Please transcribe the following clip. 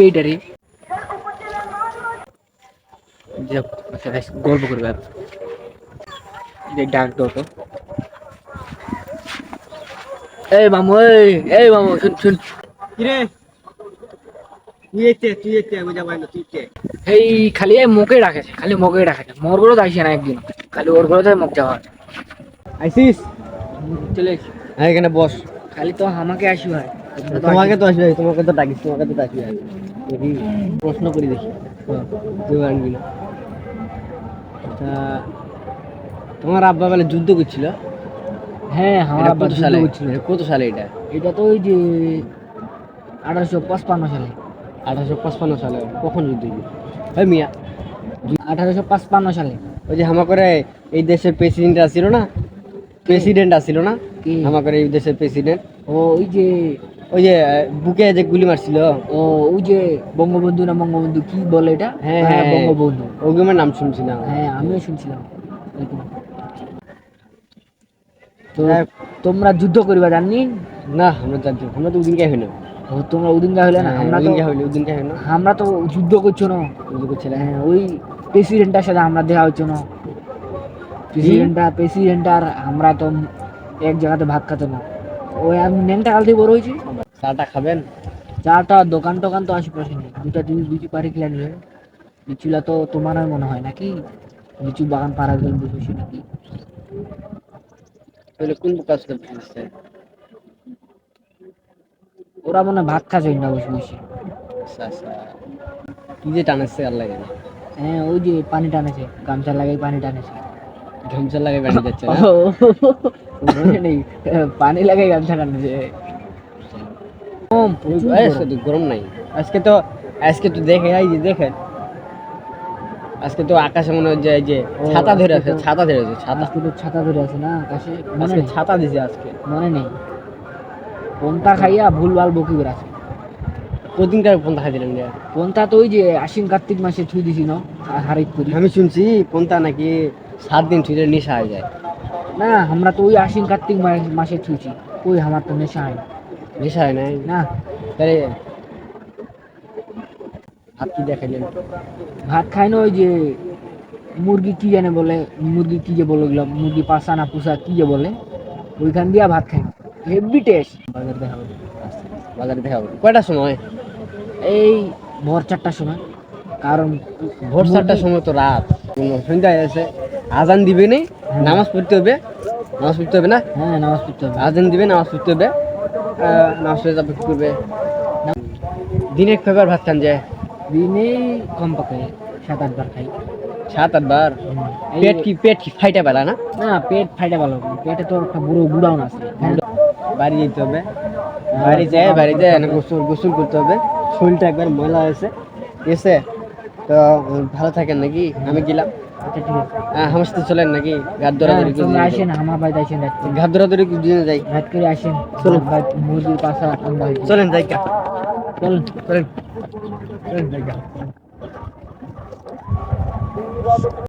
কেইটারে যে আচ্ছা, গল্প করবে ডাক দাও তো। এই মামু এই এই মামু শুন শুন। কিরে? এই খালি মুখে রাখেছে খালি মুখে রাখেছে মোর আসে না একদিন। খালি ওর তো মুখ যাওয়া আইসিস? চলে হ্যাঁ এখানে বস। খালি তো আমাকে আসি ভাই। তোমাকে তো আসবে তোমাকে তো ডাকিস তোমাকে তো আসবে দেখি প্রশ্ন করি দেখি। তুই আনবি না। তোমার আব্বা বলে যুদ্ধ করছিল? হ্যাঁ আমার আব্বা কত সালে? করছিল। কত সালে এটা? এটা তো ওই যে আঠারোশো পঁচপান্ন সালে। আঠারোশো পঁচপান্ন সালে? কখন যুদ্ধ ওই মিয়া আঠারোশো পঁচপান্ন সালে। ওই যে হামা করে এই দেশের প্রেসিডেন্ট আসছিল না? প্রেসিডেন্ট আসছিল না? হামা করে এই দেশের প্রেসিডেন্ট ও ওই যে ওই যে বুকে যে গুলি মারছিল। ও ওই যে বঙ্গবন্ধু না বঙ্গবন্ধু কি বলে এটা? হ্যাঁ, হ্যাঁ। বঙ্গবন্ধু। ওগুলোর নাম শুনছি না হ্যাঁ আমিও শুনছিলাম। তো হ্যাঁ। তোমরা যুদ্ধ করিবা জাননি? না আমরা জানছি না। আমরা তো ওদিনকে হইল। তোমরা ওদিন গা হইলে না আমরা তো ওদিনকে হইল ওদিনকে হইল। আমরা তো যুদ্ধ করছ না। যুদ্ধ করছিল হ্যাঁ ওই প্রেসিডেন্টের সাথে আমরা দেখা হচ্ছে না। প্রেসিডেন্টটা প্রেসিডেন্ট আর আমরা তো এক জায়গাতে ভাত খাতো না। ওই নেনটা কাল থেকে বড় হয়েছি। চাটা খাবেন? চাটা দোকান টোকান তো নেই দুটা লিচু খেলে নিবে। লিচুলা তো তোমার আর মনে হয় নাকি? লিচু বাগান পাড়ার জন্য বসেছি নাকি? তাহলে কোন কাজ ওরা মনে ভাত খাচ্ছে না বসে বসে। আচ্ছা আচ্ছা। কি যে টানাচ্ছে আল্লাহ জানে। হ্যাঁ ওই যে পানি টানেছে গামছা লাগাই পানি টানেছে। আজকে তো নাই আজকে তো আজকে তো দেখে এই যে দেখেন। আজকে তো আকাশে মনে হয় যে ছাতা ধরে আছে ছাতা ধরে আছে ছাতা। আজকে তো ছাতা ধরে আছে না আকাশে? আজকে ছাতা দিছে আজকে। মনে নেই। পন্তা খাইয়া ভুলভাল বকি বেড়াচ্ছে। কদিনকার ফোন দেখা দিলেন পন্তা তো ওই যে আশ্বিন কার্তিক মাসে থুই দিছি না হারিক করি আমি শুনছি কোনটা নাকি সাত দিন ছুটে নেশা হয়ে যায়। না আমরা তো ওই আশ্বিন কার্তিক মাসে থুইছি। ওই আমার তো নেশা হয় নেশা হয় নাই? না। তাহলে ভাত কি দেখাইলেন ভাত খাই না ওই যে মুরগি কি জানে বলে মুরগি কি যে বলে ওগুলো মুরগি পাসা না পুষা কি যে বলে ওইখান দিয়া ভাত খাই। হেভি টেস্ট বাজার দেখা হবে। বাজারে দেখা হবে। কয়টার সময়? এই ভোর চারটার সময়। কারণ ভোর চারটার সময় তো রাত। কোনো সন্ধ্যা আছে আজান দিবে নেই নামাজ পড়তে হবে। নামাজ পড়তে হবে না? হ্যাঁ নামাজ পড়তে হবে। আজান দিবে নামাজ পড়তে হবে। নামাজ পড়ে তারপর কি করবে? দিনে কয়বার ভাত খান যায়? দিনে কম পাকে সাত আটবার খাই। সাত আটবার? পেট কি পেট কি ফাইটা পেলা না? না পেট ফাইটা ভালো। পেটে তো একটা বুড়ো বুড়াও না আছে। বাড়ি যেতে হবে। বাড়ি যায় বাড়ি যায় এনে গোসল গোসল করতে হবে। শরীরটা একবার ময়লা হয়েছে। আছে তো ভালো থাকেন নাকি? আমি গেলাম। আচ্ছা ঠিক আছে আমার সাথে চলেন নাকি ঘাট ধরাধরি করে তোমরা দিয়ে আসেন আমার বাড়িতে আসেন। ঘাট ধরাধরি করে যাই রাত করে আসেন চলুন। মুরগির পাশা ঠান্ডা হয়েছে চলেন যাই গা। চলেন চলেন যাই।